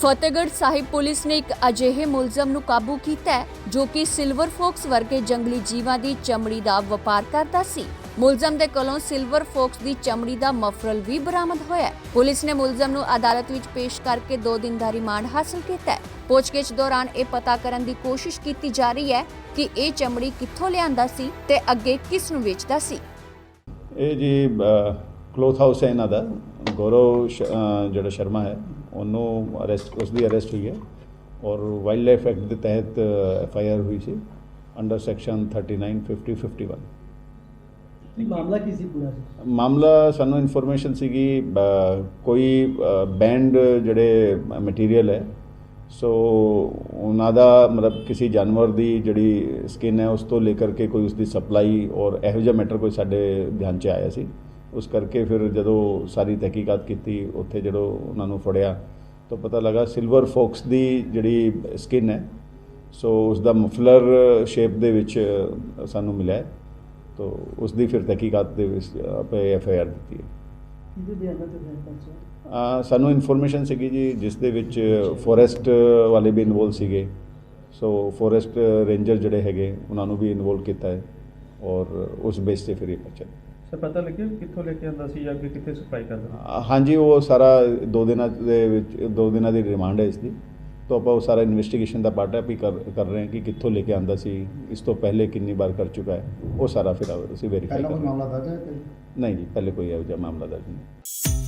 Fatehgarh Sahib police ਨੇ ਇੱਕ ਅਜਿਹੇ ਮੁਲਜ਼ਮ ਨੂੰ ਕਾਬੂ ਕੀਤਾ ਹੈ ਜੋ ਕਿ ਸਿਲਵਰ ਫੋਕਸ ਵਰਗੇ ਜੰਗਲੀ ਜੀਵਾਂ ਦੀ ਚਮੜੀ ਦਾ ਵਪਾਰ ਕਰਦਾ ਸੀ। ਮੁਲਜ਼ਮ ਦੇ ਕੋਲੋਂ ਸਿਲਵਰ ਫੋਕਸ ਦੀ ਚਮੜੀ ਦਾ ਮਫਰਲ ਵੀ ਬਰਾਮਦ ਹੋਇਆ ਹੈ। ਪੁਲਿਸ ਨੇ ਮੁਲਜ਼ਮ ਨੂੰ ਅਦਾਲਤ ਵਿੱਚ ਪੇਸ਼ ਕਰਕੇ 2 ਦਿਨ ਦਾ ਰਿਮਾਂਡ ਹਾਸਲ ਕੀਤਾ ਹੈ। ਪੁੱਛਗਿੱਛ ਦੌਰਾਨ ਇਹ ਪਤਾ ਕਰਨ ਦੀ ਕੋਸ਼ਿਸ਼ ਕੀਤੀ ਜਾ ਰਹੀ ਹੈ ਕਿ ਇਹ ਚਮੜੀ ਕਿੱਥੋਂ ਲਿਆਂਦਾ ਸੀ ਤੇ ਅੱਗੇ ਕਿਸ ਨੂੰ ਵੇਚਦਾ ਸੀ। ਇਹ ਜੀ ਕਲੋਥ ਹਾਊਸ ਹੈ ਇਹਨਾਂ ਦਾ। ਗੌਰਵ ਜਿਹੜਾ ਸ਼ਰਮਾ ਹੈ ਉਹਨੂੰ ਅਰੈਸਟ ਉਸ ਦੀ ਅਰੈਸਟ ਹੋਈ ਹੈ ਔਰ ਵਾਈਲਡ ਲਾਈਫ ਐਕਟ ਦੇ ਤਹਿਤ ਐਫ ਆਈ ਆਰ ਹੋਈ ਸੀ ਅੰਡਰ ਸੈਕਸ਼ਨ 39 50 51 ਕੀ ਮਾਮਲਾ ਕੀ ਸੀ ਪੂਰਾ? ਮਾਮਲਾ ਸਾਨੂੰ ਇਨਫੋਰਮੇਸ਼ਨ ਸੀਗੀ ਕੋਈ ਬੈਂਡ ਜਿਹੜੇ ਮਟੀਰੀਅਲ ਹੈ ਸੋ ਉਹਨਾਂ ਦਾ ਮਤਲਬ ਕਿਸੇ ਜਾਨਵਰ ਦੀ ਜਿਹੜੀ ਸਕਿਨ ਹੈ ਉਸ ਤੋਂ ਲੈ ਕਰਕੇ ਕੋਈ ਉਸ ਦੀ ਸਪਲਾਈ ਔਰ ਇਹੋ ਜਿਹਾ ਮੈਟਰ ਕੋਈ ਸਾਡੇ ਧਿਆਨ 'ਚ ਆਇਆ ਸੀ। ਉਸ ਕਰਕੇ ਫਿਰ ਜਦੋਂ ਸਾਰੀ ਤਹਿਕੀਕਾਤ ਕੀਤੀ ਉੱਥੇ ਜਦੋਂ ਉਹਨਾਂ ਨੂੰ ਫੜਿਆ ਤਾਂ ਪਤਾ ਲੱਗਾ ਸਿਲਵਰ ਫੋਕਸ ਦੀ ਜਿਹੜੀ ਸਕਿਨ ਹੈ ਸੋ ਉਸ ਦਾ ਮਫਲਰ ਸ਼ੇਪ ਦੇ ਵਿੱਚ ਸਾਨੂੰ ਮਿਲਿਆ। ਤੋ ਉਸ ਦੀ ਫਿਰ ਤਹਿਕੀਕਾਤ ਦੇ ਵਿੱਚ ਆਪੇ ਐਫ ਆਈ ਆਰ ਦਿੱਤੀ ਹੈ ਸਾਨੂੰ ਇਨਫੋਰਮੇਸ਼ਨ ਸੀਗੀ ਜੀ ਜਿਸ ਦੇ ਵਿੱਚ ਫੋਰੈਸਟ ਵਾਲੇ ਵੀ ਇਨਵੋਲ ਸੀਗੇ ਸੋ ਫੋਰੈਸਟ ਰੇਂਜਰ ਜਿਹੜੇ ਹੈਗੇ ਉਹਨਾਂ ਨੂੰ ਵੀ ਇਨਵੋਲ ਕੀਤਾ ਹੈ ਔਰ ਉਸ ਬੇਸ ਤੇ ਫਿਰ ਇਹ ਪਰਚਾ ਸਰ ਪਤਾ ਲੱਗਿਆ ਕਿ ਕਿੱਥੋਂ ਲੈ ਕੇ ਆਂਦਾ ਸੀ ਜਾਂ ਅੱਗੇ ਕਿੱਥੇ ਸਪਲਾਈ ਕਰਦਾ ਹਾਂਜੀ ਉਹ ਸਾਰਾ ਦੋ ਦਿਨਾਂ ਦੇ ਵਿੱਚ ਦੋ ਦਿਨਾਂ ਦੀ ਰਿਮਾਂਡ ਹੈ ਇਸ ਦੀ ਤਾਂ ਆਪਾਂ ਉਹ ਸਾਰਾ ਇਨਵੈਸਟੀਗੇਸ਼ਨ ਦਾ ਪਾਰਟ ਹੈ ਵੀ ਕਰ ਕਰ ਰਹੇ ਹਾਂ ਕਿ ਕਿੱਥੋਂ ਲੈ ਕੇ ਆਂਦਾ ਸੀ ਇਸ ਤੋਂ ਪਹਿਲੇ ਕਿੰਨੀ ਵਾਰ ਕਰ ਚੁੱਕਾ ਹੈ ਉਹ ਸਾਰਾ ਫਿਰ ਅਸੀਂ ਵੈਰੀਫਾਈ ਪਹਿਲਾਂ ਕਰ ਕੋਈ ਰਹੇ ਹਾਂ ਮਾਮਲਾ ਦਰਜ ਹੈ ਨਹੀਂ ਜੀ ਪਹਿਲੇ ਕੋਈ ਇਹੋ ਜਿਹਾ ਮਾਮਲਾ ਦਰਜ ਨਹੀਂ।